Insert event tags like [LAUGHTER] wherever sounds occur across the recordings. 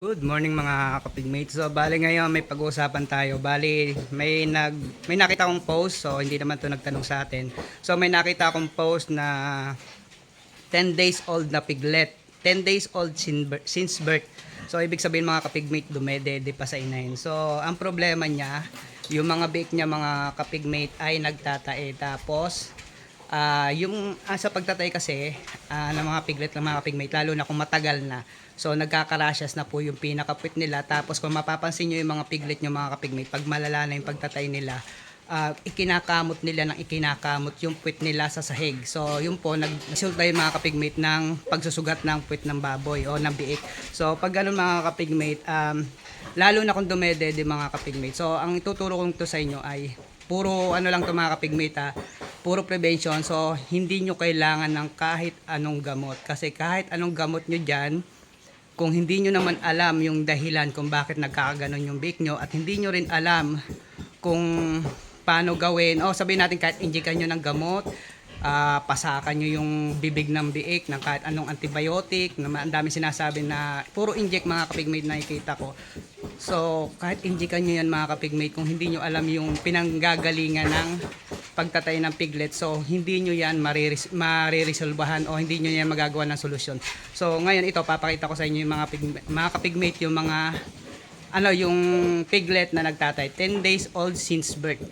Good morning mga kapigmates. So bali ngayon may pag-uusapan tayo. Bali may nag may nakita akong post so hindi naman 'to nagtanong sa atin. So may nakita akong post na 10 days old na piglet. 10 days old sin- since birth. So ibig sabihin mga kapigmate dumedede pa sa inahin. So ang problema niya, yung mga biik niya mga kapigmate ay nagtatae tapos Ah, yung ah, sa pagtatay kasi ah, ng mga piglet ng mga pigmate lalo na kung matagal na. So nagkakarashes na po yung pinakapit nila tapos kung mapapansin niyo yung mga piglet nyo mga kapigmate pag malala na yung pagtatay nila ah, ikinakamot nila ng ikinakamot yung puwit nila sa sahig. So yun po nagresulta yung mga kapigmate ng pagsusugat ng puwit ng baboy o ng biik. So pag ganun mga kapigmate um, lalo na kung dumedede mga kapigmate. So ang ituturo ko to sa inyo ay puro ano lang to mga kapigmate ha, puro prevention. So, hindi nyo kailangan ng kahit anong gamot. Kasi kahit anong gamot nyo dyan, kung hindi nyo naman alam yung dahilan kung bakit nagkakaganon yung biik nyo at hindi nyo rin alam kung paano gawin, o sabihin natin kahit injikan nyo ng gamot, ah, pasakan nyo yung bibig ng biik ng kahit anong antibiotic, na ang dami sinasabi na puro inject mga kapigmate na nakikita ko. So, kahit injikan nyo yan mga kapigmate, kung hindi nyo alam yung pinanggagalingan ng pagtatay ng piglet, so hindi nyo yan mariris- mariresolbahan o hindi nyo yan magagawa ng solusyon. So, ngayon ito, papakita ko sa inyo yung mga, pig- mga kapigmate, yung mga ano, yung piglet na nagtatay. 10 days old since birth.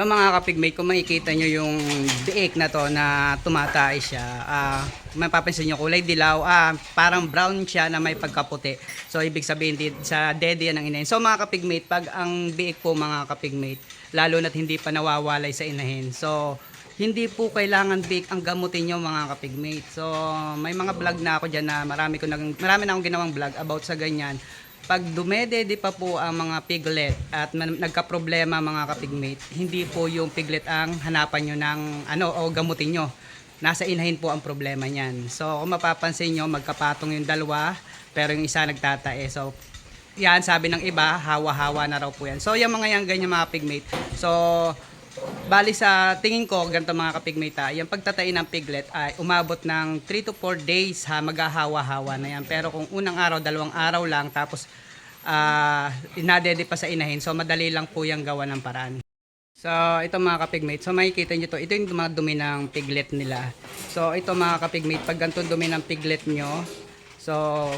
Ito mga kapigmate, kung makikita nyo yung biik na to na tumatay siya, ah mapapansin nyo kulay dilaw, ah, parang brown siya na may pagkaputi. So, ibig sabihin di, sa dede yan ang inahin. So, mga kapigmate, pag ang biik po mga kapigmate, lalo na't hindi pa nawawalay sa inahin. So, hindi po kailangan big ang gamutin nyo mga kapigmate. So, may mga vlog na ako dyan na marami, ko nang, marami na akong ginawang vlog about sa ganyan. Pag dumedede pa po ang mga piglet at nagka-problema mga kapigmate, hindi po yung piglet ang hanapan nyo ng ano o gamutin nyo. Nasa inahin po ang problema niyan. So, kung mapapansin nyo, magkapatong yung dalawa, pero yung isa nagtatae. So, yan, sabi ng iba, hawa-hawa na raw po yan. So, yung mga yan, ganyan mga pigmate. So, bali sa tingin ko, ganito mga kapigmate ha, yung pagtatay ng piglet ay umabot ng 3 to 4 days ha, maghahawa-hawa na yan. Pero kung unang araw, dalawang araw lang, tapos ah inadede pa sa inahin, so madali lang po yung gawa ng paraan. So, ito mga kapigmate. So, makikita nyo to. Ito yung mga dumi ng piglet nila. So, ito mga kapigmate. Pag ganito dumi ng piglet nyo, so,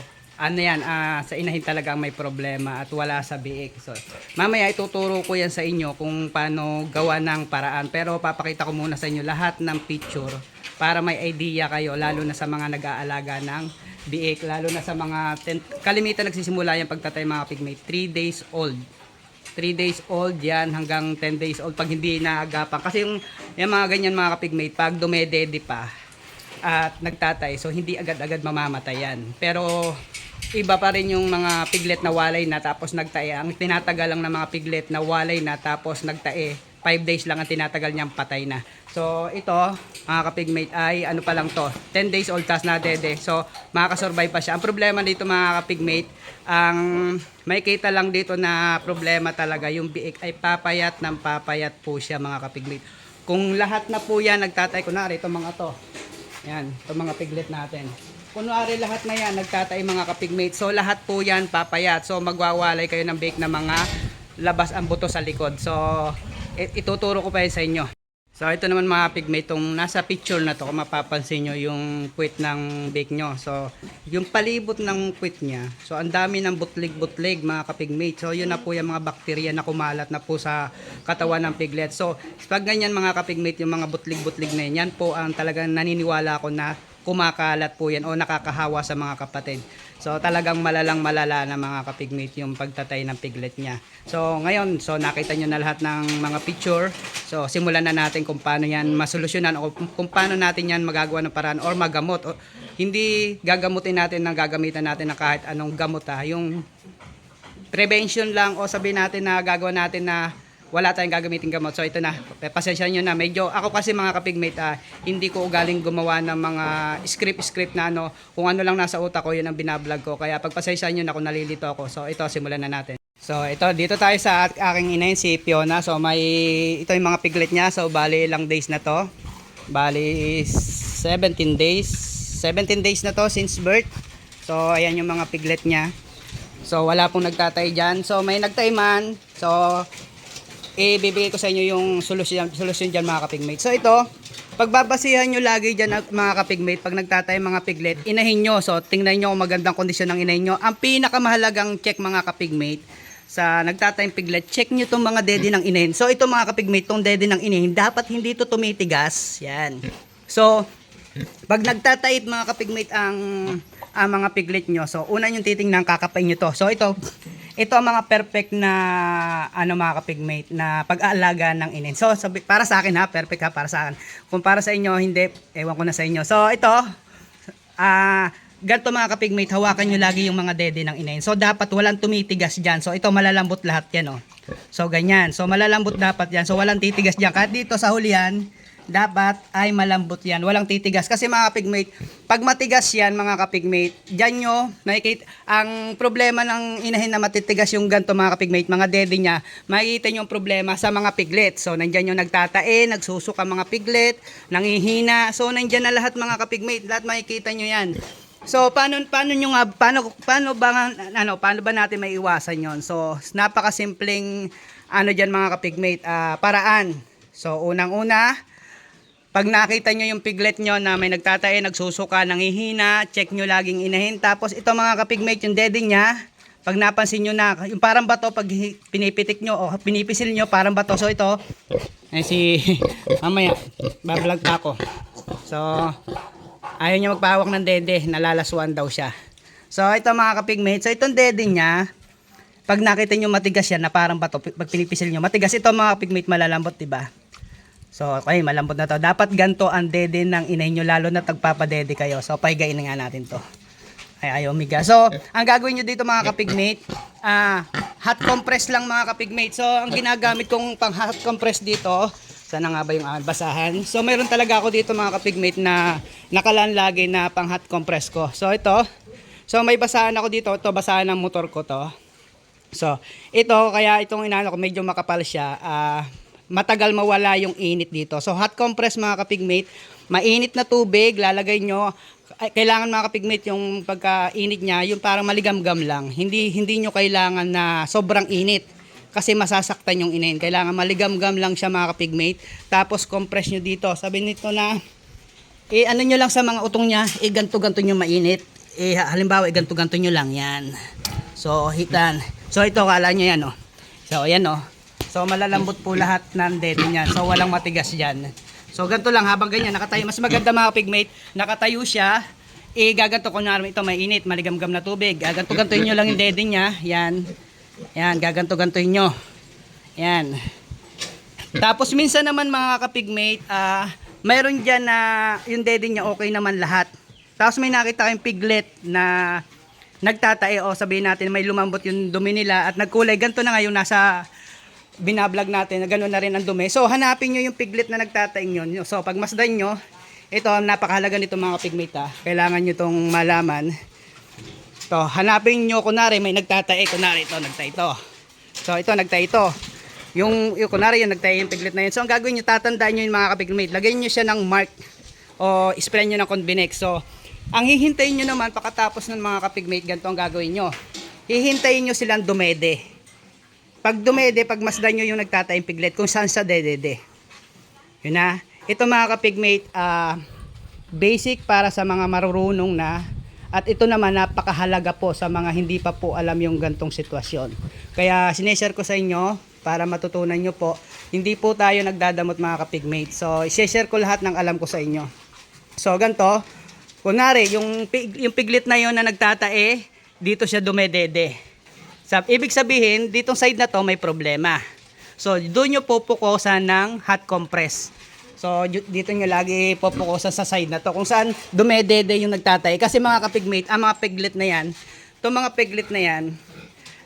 ano yan, ah, sa inahin talagang may problema at wala sa biik. So, mamaya ituturo ko yan sa inyo kung paano gawa ng paraan. Pero papakita ko muna sa inyo lahat ng picture para may idea kayo, lalo na sa mga nag-aalaga ng biik, lalo na sa mga, ten- kalimitan nagsisimula yung pagtatay mga pigmate, 3 days old. 3 days old yan hanggang 10 days old pag hindi naagapan. Kasi yung, yung mga ganyan mga kapigmate, pag dumedede pa at nagtatay, so hindi agad-agad mamamatay yan. Pero iba pa rin yung mga piglet na walay na tapos nagtae. Ang tinatagal lang ng mga piglet na walay na tapos nagtae, 5 days lang ang tinatagal niyang patay na. So ito, mga kapigmate ay ano pa lang to, 10 days old tas na dede. So makakasurvive pa siya. Ang problema dito mga kapigmate, ang may kita lang dito na problema talaga, yung biik ay papayat ng papayat po siya mga kapigmate. Kung lahat na po yan nagtatay, kunwari itong mga to, yan, itong mga piglet natin. Kunwari lahat na yan, nagtatay mga kapigmate. So lahat po yan papayat. So magwawalay kayo ng bake na mga labas ang buto sa likod. So it- ituturo ko pa yan sa inyo. So ito naman mga pigmate, itong nasa picture na to, kung mapapansin nyo yung puwit ng bake nyo. So yung palibot ng puwit niya, so ang dami ng butlig-butlig mga kapigmate. So yun na po yung mga bakterya na kumalat na po sa katawan ng piglet. So pag ganyan mga kapigmate, yung mga butlig-butlig na yan, yan po ang talagang naniniwala ko na kumakalat po yan o nakakahawa sa mga kapatid. So talagang malalang malala na mga kapigmate yung pagtatay ng piglet niya. So ngayon, so nakita nyo na lahat ng mga picture. So simulan na natin kung paano yan masolusyonan o kung, paano natin yan magagawa ng paraan or magamot. O, hindi gagamutin natin na gagamitan natin ng kahit anong gamot ha. Yung prevention lang o sabihin natin na gagawa natin na wala tayong gagamitin gamot. So ito na, pasensya nyo na. Medyo, ako kasi mga kapigmate, ah, hindi ko ugaling gumawa ng mga script-script na ano, kung ano lang nasa utak ko, yun ang binablog ko. Kaya pagpasensya nyo na kung nalilito ako. So ito, simulan na natin. So ito, dito tayo sa aking inayin, si Fiona. So may, ito yung mga piglet niya. So bali ilang days na to. Bali 17 days. 17 days na to since birth. So ayan yung mga piglet niya. So, wala pong nagtatay dyan. So, may nagtay man. So, ibibigay ko sa inyo yung solusyon, solusyon dyan mga kapigmate. So, ito, pagbabasihan nyo lagi dyan mga kapigmate, pag nagtatay mga piglet, inahin nyo. So, tingnan nyo kung magandang kondisyon ng inahin nyo. Ang pinakamahalagang check mga kapigmate, sa nagtatayong piglet, check nyo itong mga dede ng inahin. So, ito mga kapigmate, itong dede ng inahin, dapat hindi ito tumitigas. Yan. So, pag nagtatayit mga kapigmate ang, ang mga piglet nyo, so una yung titingnan, kakapay nyo to. So ito, ito ang mga perfect na ano mga kapigmate na pag-aalaga ng inin. So sabi, para sa akin ha, perfect ha para sa akin. Kung para sa inyo, hindi, ewan ko na sa inyo. So ito, ah, ganito mga kapigmate, hawakan nyo lagi yung mga dede ng inahin. So dapat walang tumitigas dyan. So ito malalambot lahat yan oh. So ganyan. So malalambot dapat yan. So walang titigas dyan. Kahit dito sa hulihan, dapat ay malambot yan. Walang titigas. Kasi mga kapigmate, pag matigas yan mga kapigmate, dyan nyo, nakikita, ang problema ng inahin na matitigas yung ganito mga kapigmate, mga dede niya, makikita nyo yung problema sa mga piglet. So, nandyan yung nagtatae, nagsusuka mga piglet, nangihina. So, nandyan na lahat mga kapigmate, lahat makikita nyo yan. So paano paano nyo nga paano paano ba ano paano ba natin maiiwasan 'yon? So napakasimpleng ano diyan mga kapigmate ah, paraan. So unang-una pag nakita nyo yung piglet nyo na may nagtatae, nagsusuka, nangihina, check nyo laging inahin. Tapos ito mga kapigmate, yung dede niya, pag napansin nyo na, yung parang bato, pag pinipitik nyo o pinipisil nyo, parang bato. So ito, ay si, [LAUGHS] mamaya, bablog pa ako. So, ayaw niya magpahawak ng dede, nalalaswan daw siya. So ito mga kapigmate, so itong dede niya, pag nakita nyo matigas yan na parang bato, pag pinipisil nyo, matigas ito mga kapigmate malalambot, diba? So, okay, malambot na to. Dapat ganto ang dede ng inay nyo, lalo na tagpapadede kayo. So, pahigain na nga natin to. Ay, ayaw miga. So, ang gagawin nyo dito mga kapigmate, ah, hot compress lang mga kapigmate. So, ang ginagamit kong pang hot compress dito, sana nga ba yung ah, basahan? So, meron talaga ako dito mga kapigmate na nakalaan lagi na pang hot compress ko. So, ito. So, may basahan ako dito. Ito, basahan ng motor ko to. So, ito, kaya itong inano ko, medyo makapal siya. ah, matagal mawala yung init dito. So, hot compress mga kapigmate, mainit na tubig, lalagay nyo. Kailangan mga kapigmate yung pagka-init niya, yung parang maligamgam lang. Hindi, hindi nyo kailangan na sobrang init kasi masasaktan yung inahin. Kailangan maligamgam lang siya mga kapigmate. Tapos compress nyo dito. Sabi nito na, eh ano nyo lang sa mga utong niya, eh ganto-ganto nyo mainit. Eh halimbawa, eh ganto-ganto nyo lang yan. So, hitan. So, ito, kala nyo yan, oh. So, ayan, oh. So, malalambot po lahat ng dede niyan. So, walang matigas dyan. So, ganito lang, habang ganyan, nakatayo. Mas maganda mga pigmate, nakatayo siya. Eh, gaganto ko na ito, may init, maligamgam na tubig. Gaganto-gantoin nyo lang yung dede niya. Yan. Yan, gaganto-gantoin nyo. Yan. Tapos minsan naman mga kapigmate, ah, mayroon dyan na yung dede niya okay naman lahat. Tapos may nakita kayong piglet na nagtatae o sabihin natin may lumambot yung dumi nila at nagkulay. Ganito na nga yung nasa binablog natin na gano'n na rin ang dumi. So hanapin nyo yung piglet na nagtataing yun. So pag masdan nyo, ito napakahalaga nito mga pigmate ha. Kailangan nyo itong malaman. To, hanapin nyo kunari may nagtatae, kunari ito nagtae ito. So ito nagtae ito. Yung, yung kunari yung nagtae yung piglet na yun. So ang gagawin nyo, tatandaan nyo yung mga kapigmate. Lagyan nyo siya ng mark o spray nyo ng convenex. So ang hihintayin nyo naman pagkatapos ng mga kapigmate, ganito ang gagawin nyo. Hihintayin nyo silang dumede. Pag dumede, pag masdan nyo yung nagtatayong piglet, kung saan sa dedede. Yun na. Ito mga kapigmate, ah, basic para sa mga marurunong na at ito naman napakahalaga po sa mga hindi pa po alam yung gantong sitwasyon. Kaya sineshare ko sa inyo para matutunan nyo po. Hindi po tayo nagdadamot mga kapigmate. So, iseshare ko lahat ng alam ko sa inyo. So, ganito. Kunwari, yung, pig- yung piglet na yon na nagtatae, dito siya dumedede. Sab ibig sabihin, ditong side na to may problema. So, doon nyo pupukusan ng hot compress. So, dito nyo lagi pupukusan sa side na to. Kung saan dumedede yung nagtatay. Kasi mga kapigmate, ang mga piglet na yan, itong mga piglet na yan,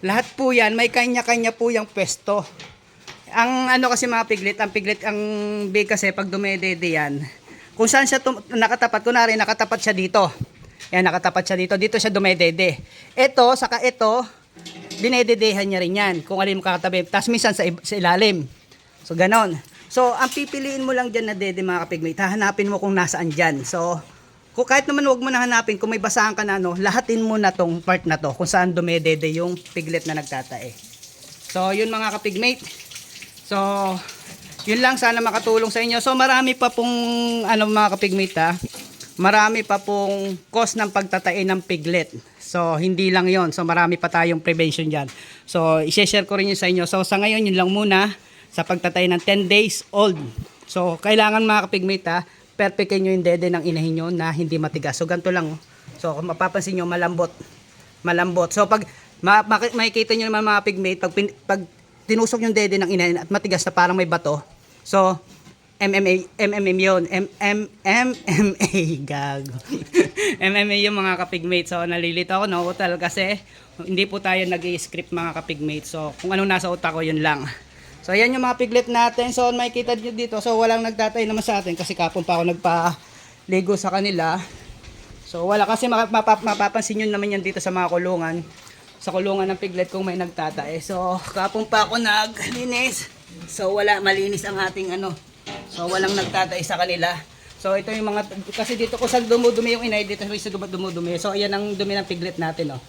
lahat po yan, may kanya-kanya po yung pwesto. Ang ano kasi mga piglet, ang piglet, ang big kasi pag dumedede yan, kung saan siya nakatapat, kunwari nakatapat siya dito. Yan, nakatapat siya dito. Dito siya dumedede. Ito, saka ito, dinededehan niya rin yan. Kung alin mo kakatabi. Tapos minsan sa, sa ilalim. So, ganon. So, ang pipiliin mo lang dyan na dede mga kapigmate, hahanapin mo kung nasaan dyan. So, kung kahit naman wag mo na hanapin kung may basahan ka na ano, lahatin mo na tong part na to kung saan dumedede yung piglet na nagtatae. So, yun mga kapigmate. So, yun lang sana makatulong sa inyo. So, marami pa pong ano mga kapigmate ha. Marami pa pong cause ng pagtatae ng piglet. So, hindi lang yon So, marami pa tayong prevention dyan. So, i-share ko rin yun sa inyo. So, sa ngayon, yun lang muna sa pagtatay ng 10 days old. So, kailangan mga kapigmate ha, perfectin nyo yung dede ng inahin nyo na hindi matigas. So, ganito lang. oh. So, kung mapapansin nyo, malambot. Malambot. So, pag ma- maki- makikita nyo naman mga pigmate, pag, pin- pag tinusok yung dede ng inahin at matigas na parang may bato, so, MMA, MMM yun. M, M, MMA, [LAUGHS] gago. MMA yung mga kapigmate. So, nalilito ako, no, utal kasi hindi po tayo nag script mga kapigmate. So, kung anong nasa utak ko, yun lang. So, ayan yung mga piglet natin. So, makikita nyo dito. So, walang nagtatay naman sa atin kasi kapon pa ako nagpa-ligo sa kanila. So, wala kasi mapa- mapa- mapapansin nyo naman yan dito sa mga kulungan. Sa kulungan ng piglet kung may nagtatae. So, kapon pa ako naglinis. So, wala, malinis ang ating ano. So, walang nagtatae sa kanila. So, ito yung mga, kasi dito ko sa dumudumi yung inay, dito sa dumudumi. So, ayan ang dumi ng piglet natin, oh.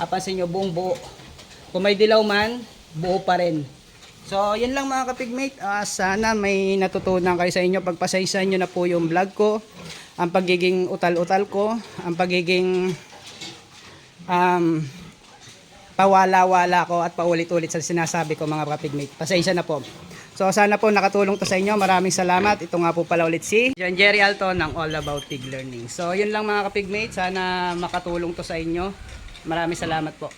Kapansin nyo, buong buo. Kung may dilaw man, buo pa rin. So, yun lang mga kapigmate. Ah, sana may natutunan kayo sa inyo. Pagpasaysayan nyo na po yung vlog ko. Ang pagiging utal-utal ko. Ang pagiging um, pawala-wala ko at paulit-ulit sa sinasabi ko mga kapigmate. Pasensya na po. So, sana po nakatulong to sa inyo. Maraming salamat. Ito nga po pala ulit si John Jerry Alto ng All About Pig Learning. So, yun lang mga kapigmate. Sana makatulong to sa inyo. Maraming salamat po.